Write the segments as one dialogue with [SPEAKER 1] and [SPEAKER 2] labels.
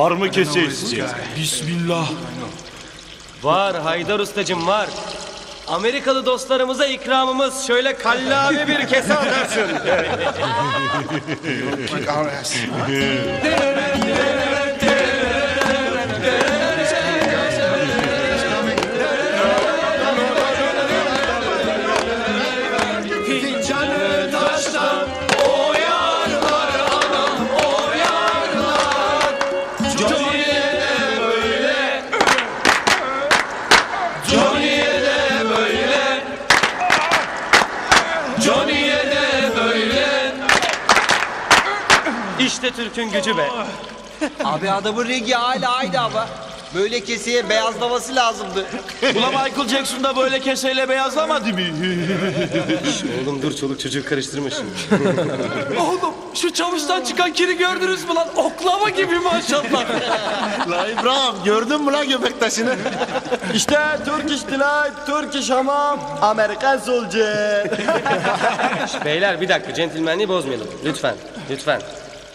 [SPEAKER 1] Var mı kese isteyeceğiz?
[SPEAKER 2] Bismillah.
[SPEAKER 3] Var Haydar ustacım var. Amerikalı dostlarımıza ikramımız şöyle kallavi bir kese atarsın. İşte Türk'ün gücü be.
[SPEAKER 4] Abi adamın rengi hala aynı ama. Böyle keseye beyazlaması lazımdı.
[SPEAKER 2] Ulan Michael Jackson da böyle keseyle beyazlamadı mı?
[SPEAKER 3] Oğlum dur çoluk çocuğu karıştırma şimdi.
[SPEAKER 2] Oğlum şu çavuştan çıkan kiri gördünüz mü lan? Oklava gibi maşallah.
[SPEAKER 1] La İbrahim gördün mü lan göbek taşını? işte Turkish Delight, Turkish Hamam, Amerikan Soldier.
[SPEAKER 3] Beyler bir dakika centilmenliği bozmayalım. Lütfen. Lütfen.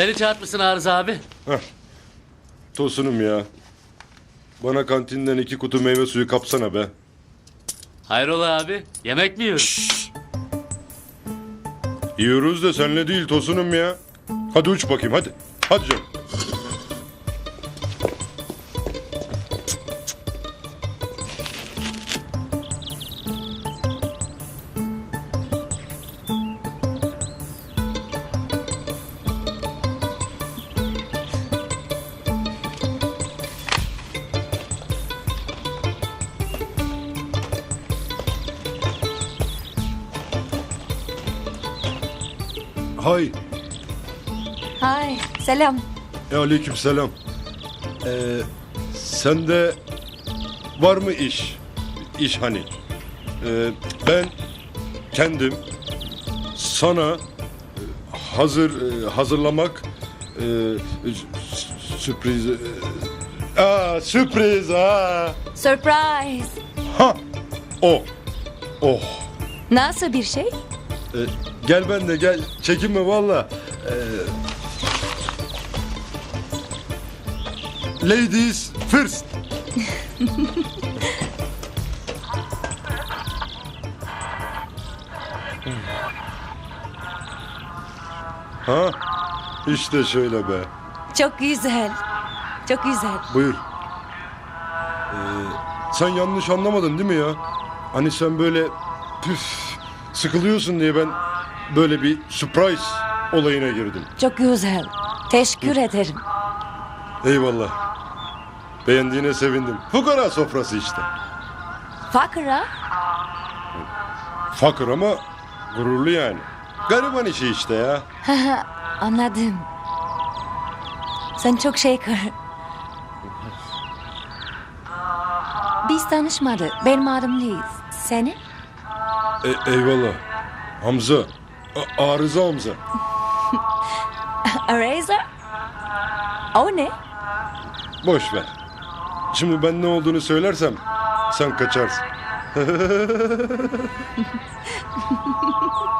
[SPEAKER 5] Beni çağırtmışsın Arıza abi.
[SPEAKER 6] Tosunum ya. Bana kantinden iki kutu meyve suyu kapsana be.
[SPEAKER 5] Hayrola abi? Yemek mi yiyoruz?
[SPEAKER 6] Yiyoruz da senle değil Tosunum ya. Hadi uç bakayım hadi. Hadi canım. Hay.
[SPEAKER 7] Hay, selam.
[SPEAKER 6] E, aleyküm selam. Ee, sende var mı iş? İş hani. Ee, ben kendim sana e, hazır e, hazırlamak e, sü- sürpriz e, aa, sürpriz ha
[SPEAKER 7] Surprise.
[SPEAKER 6] ha o oh
[SPEAKER 7] Nasıl bir şey?
[SPEAKER 6] E, gel ben de gel. Çekinme valla. E, ladies first. Ha? İşte şöyle be.
[SPEAKER 7] Çok güzel. Çok güzel.
[SPEAKER 6] buyur. Ee, sen yanlış anlamadın değil mi ya? Hani sen böyle püf sıkılıyorsun diye ben böyle bir surprise olayına girdim
[SPEAKER 7] Çok güzel. Teşekkür ederim.
[SPEAKER 6] Eyvallah. Beğendiğine sevindim. Fukara sofrası işte.
[SPEAKER 7] Fakra?
[SPEAKER 6] Fakir ama gururlu yani. Gariban işi işte ya.
[SPEAKER 7] Anladım. Sen çok şeker. Biz tanışmadık. Benim adım Liz. Senin?
[SPEAKER 6] E, eyvallah. Hamza. A- arıza Hamza.
[SPEAKER 7] Eraser? O ne?
[SPEAKER 6] Boş ver. Şimdi ben ne olduğunu söylersem sen kaçarsın.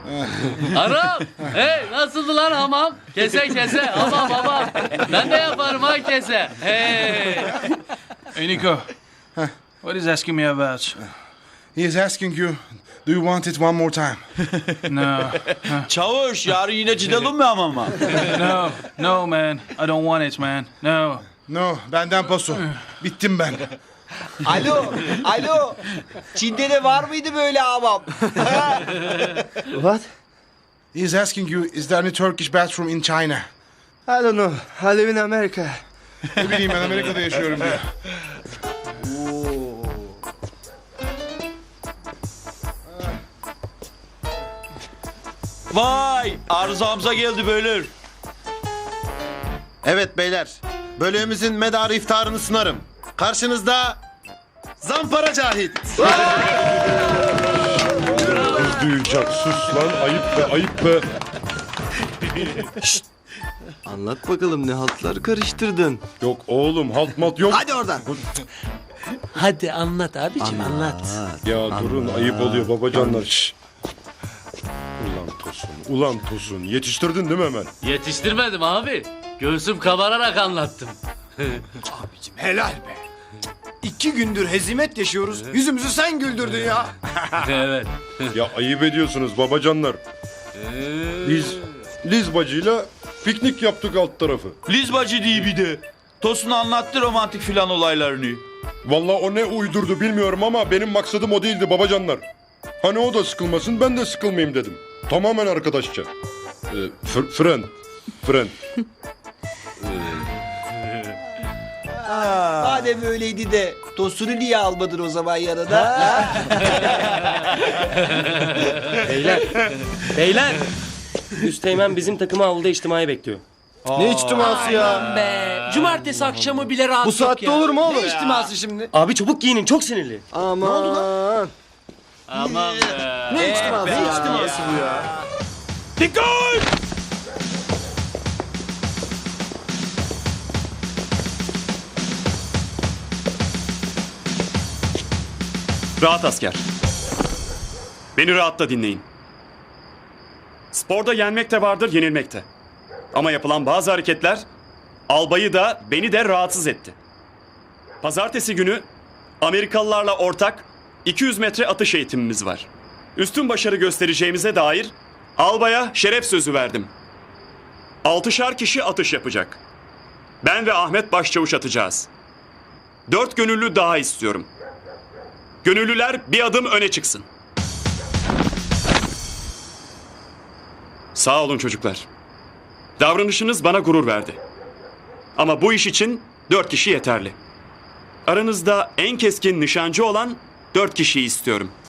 [SPEAKER 5] Arap. Hey nasıldı lan hamam? Kese kese hamam hamam. Ben de yaparım ha kese. Hey.
[SPEAKER 8] Hey Nico. What is asking me about?
[SPEAKER 9] He is asking you, do you want it one more time?
[SPEAKER 8] No,
[SPEAKER 10] Çavuş yarın yine gidelim mi hamama?
[SPEAKER 8] no, no, man. I don't want it, man. No.
[SPEAKER 9] No, benden paso. Bittim ben.
[SPEAKER 4] Alo, alo. Çin'de de var mıydı böyle hamam?
[SPEAKER 1] What?
[SPEAKER 9] He is asking you, is there any Turkish bathroom in China?
[SPEAKER 1] I don't know. I live in America.
[SPEAKER 9] Ne bileyim ben Amerika'da yaşıyorum diyor.
[SPEAKER 10] Vay arızamıza geldi beyler.
[SPEAKER 1] Evet beyler. Bölüğümüzün medarı iftarını sunarım. Karşınızda Zampara Cahit.
[SPEAKER 6] Kız duyacak. Sus lan ayıp be ayıp be.
[SPEAKER 1] Anlat bakalım ne haltlar karıştırdın.
[SPEAKER 6] Yok oğlum halt mat yok.
[SPEAKER 1] Hadi oradan.
[SPEAKER 2] Hadi anlat abicim anlat.
[SPEAKER 6] Ya durun ayıp oluyor babacanlar. Şş. Ulan Tosun, ulan Tosun. Yetiştirdin değil mi hemen?
[SPEAKER 5] Yetiştirmedim abi. Göğsüm kabararak anlattım.
[SPEAKER 1] Helal be. İki gündür hezimet yaşıyoruz. Yüzümüzü sen güldürdün ya.
[SPEAKER 5] evet.
[SPEAKER 6] Ya ayıp ediyorsunuz babacanlar. Biz Liz bacıyla piknik yaptık alt tarafı.
[SPEAKER 10] Liz bacı diye bir de. Tosun anlattı romantik filan olaylarını.
[SPEAKER 6] Vallahi o ne uydurdu bilmiyorum ama benim maksadım o değildi babacanlar. Hani o da sıkılmasın ben de sıkılmayayım dedim. Tamamen arkadaşça. Ee, fr- friend. Friend.
[SPEAKER 4] Madem öyleydi de Tosun'u niye almadın o zaman yanına?
[SPEAKER 3] Beyler. Beyler. Üsteğmen bizim takımı avluda içtimai bekliyor.
[SPEAKER 1] Ne içtiması ya?
[SPEAKER 2] Be, cumartesi akşamı bile rahat
[SPEAKER 1] Bu
[SPEAKER 2] yok
[SPEAKER 1] saatte
[SPEAKER 2] ya.
[SPEAKER 1] olur mu oğlum?
[SPEAKER 2] Ne içtiması şimdi?
[SPEAKER 3] Abi çabuk giyinin çok sinirli.
[SPEAKER 1] Aman.
[SPEAKER 5] Aman be.
[SPEAKER 1] Ne içtiması? Ne içtiması bu ya?
[SPEAKER 11] Rahat asker. Beni rahatla dinleyin. Sporda yenmek de vardır, yenilmek de. Ama yapılan bazı hareketler albayı da beni de rahatsız etti. Pazartesi günü Amerikalılarla ortak 200 metre atış eğitimimiz var. Üstün başarı göstereceğimize dair albaya şeref sözü verdim. Altışar kişi atış yapacak. Ben ve Ahmet Başçavuş atacağız. Dört gönüllü daha istiyorum. Gönüllüler bir adım öne çıksın. Sağ olun çocuklar. Davranışınız bana gurur verdi. Ama bu iş için dört kişi yeterli. Aranızda en keskin nişancı olan dört kişiyi istiyorum.